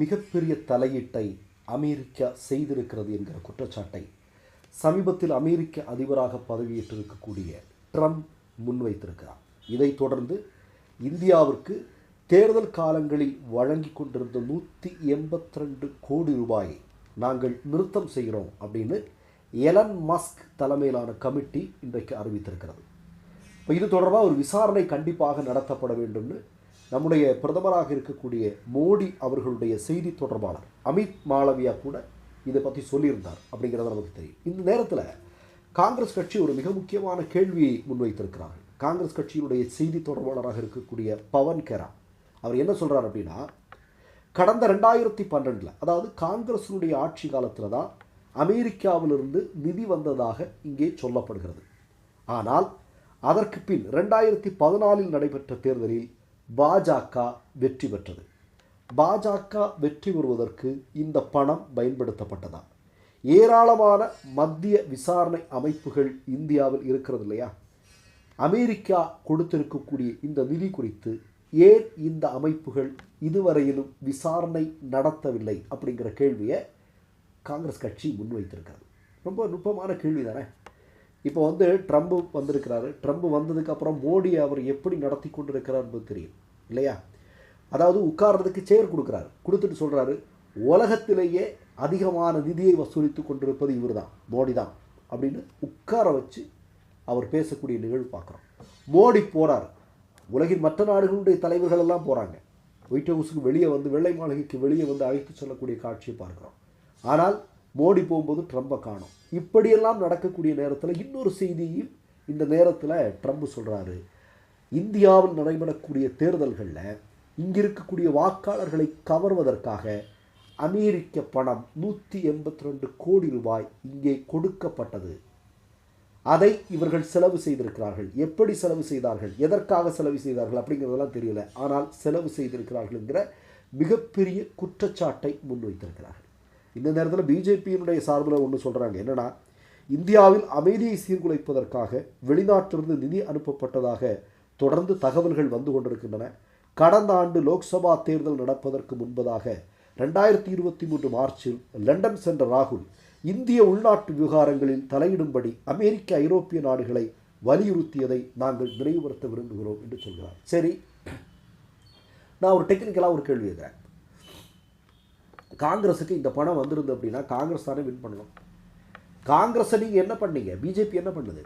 மிகப்பெரிய தலையீட்டை அமெரிக்கா செய்திருக்கிறது என்கிற குற்றச்சாட்டை சமீபத்தில் அமெரிக்க அதிபராக பதவியேற்றிருக்கக்கூடிய ட்ரம்ப் முன்வைத்திருக்கிறார். இதைத் தொடர்ந்து இந்தியாவிற்கு தேர்தல் காலங்களில் வழங்கி கொண்டிருந்த நூற்றி எண்பத்தி ரெண்டு கோடி ரூபாயை நாங்கள் நிறுத்தம் செய்கிறோம் அப்படின்னு எலன் மஸ்க் தலைமையிலான கமிட்டி இன்றைக்கு அறிவித்திருக்கிறது. இப்போ இது தொடர்பாக ஒரு விசாரணை கண்டிப்பாக நடத்தப்பட வேண்டும்னு நம்முடைய பிரதமராக இருக்கக்கூடிய மோடி அவர்களுடைய செய்தி தொடர்பாளர் அமித் மாளவியா கூட இதை பற்றி சொல்லியிருந்தார் அப்படிங்கிறது நமக்கு தெரியும். இந்த நேரத்தில் காங்கிரஸ் கட்சி ஒரு மிக முக்கியமான கேள்வியை முன்வைத்திருக்கிறார்கள். காங்கிரஸ் கட்சியினுடைய செய்தி தொடர்பாளராக இருக்கக்கூடிய பவன் கெரா அவர் என்ன சொல்கிறார் அப்படின்னா கடந்த ரெண்டாயிரத்தி பன்னெண்டில் அதாவது காங்கிரஸினுடைய ஆட்சி காலத்தில் தான் அமெரிக்காவிலிருந்து நிதி வந்ததாக இங்கே சொல்லப்படுகிறது. ஆனால் அதற்கு பின் ரெண்டாயிரத்தி பதினாலில் நடைபெற்ற தேர்தலில் பாஜக வெற்றி பெற்றது. பாஜக வெற்றி பெறுவதற்கு இந்த பணம் பயன்படுத்தப்பட்டதா? ஏராளமான மத்திய விசாரணை அமைப்புகள் இந்தியாவில் இருக்கிறது இல்லையா? அமெரிக்கா கொடுத்திருக்கக்கூடிய இந்த நிதி குறித்து ஏன் இந்த அமைப்புகள் இதுவரையிலும் விசாரணை நடத்தவில்லை அப்படிங்கிற கேள்வியை காங்கிரஸ் கட்சி முன்வைத்திருக்கிறது. ரொம்ப நுட்பமான கேள்வி தானே இப்போ வந்து ட்ரம்ப் வந்திருக்கிறாரு. ட்ரம்ப் வந்ததுக்கப்புறம் மோடி அவர் எப்படி நடத்தி கொண்டிருக்கிறார் என்பது தெரியும். இல்லையா? அதாவது உட்கார்றதுக்கு சேர் கொடுக்குறாரு. கொடுத்துட்டு சொல்கிறாரு உலகத்திலேயே அதிகமான நிதியை வசூலித்து கொண்டிருப்பது இவர் தான் மோடி தான். அப்படின்னு உட்கார வச்சு அவர் பேசக்கூடிய நிகழ்வு பார்க்குறோம். மோடி போகிறார் உலகின் மற்ற நாடுகளுடைய தலைவர்கள் எல்லாம் போகிறாங்க ஒயிட் ஹவுஸுக்கு வெளியே வந்து வெள்ளை மாளிகைக்கு வெளியே வந்து அழைத்து சொல்லக்கூடிய காட்சியை பார்க்குறோம். ஆனால் மோடி போகும்போது ட்ரம்பை காணும். இப்படியெல்லாம் நடக்கக்கூடிய நேரத்தில் இன்னொரு செய்தியும் இந்த நேரத்தில் ட்ரம்ப் சொல்கிறாரு இந்தியாவில் நடைபெறக்கூடிய தேர்தல்களில் இங்கே இருக்கக்கூடிய வாக்காளர்களை கவர்வதற்காக அமெரிக்க பணம் நூற்றி எண்பத்தி ரெண்டு கோடி ரூபாய் இங்கே கொடுக்கப்பட்டது. அதை இவர்கள் செலவு செய்திருக்கிறார்கள். எப்படி செலவு செய்தார்கள்? எதற்காக செலவு செய்தார்கள் அப்படிங்கிறதெல்லாம் தெரியல. ஆனால் செலவு செய்திருக்கிறார்கள்ங்கிற மிகப்பெரிய குற்றச்சாட்டை முன்வைத்திருக்கிறார்கள். இந்த நேரத்தில் பிஜேபியினுடைய சார்பில் ஒன்று சொல்கிறாங்க என்னன்னா இந்தியாவில் அமைதியை சீர்குலைப்பதற்காக வெளிநாட்டிலிருந்து நிதி அனுப்பப்பட்டதாக தொடர்ந்து தகவல்கள் வந்து கொண்டிருக்கின்றன. கடந்த ஆண்டு லோக்சபா தேர்தல் நடப்பதற்கு முன்பதாக ரெண்டாயிரத்தி இருபத்தி மூன்று மார்ச்சில் லண்டன் சென்ற ராகுல் இந்திய உள்நாட்டு விவகாரங்களில் தலையிடும்படி அமெரிக்க ஐரோப்பிய நாடுகளை வலியுறுத்தியதை நாங்கள் நினைவுபடுத்த விரும்புகிறோம் என்று சொல்கிறார். சரி நான் ஒரு டெக்னிக்கலாக ஒரு கேள்வி எழுதுகிறேன் காங்கிரஸுக்கு இந்த பணம் வந்திருந்து அப்படின்னா காங்கிரஸ் தானே வின் பண்ணணும். காங்கிரஸை நீங்கள் என்ன பண்ணீங்க? பிஜேபி என்ன பண்ணுது?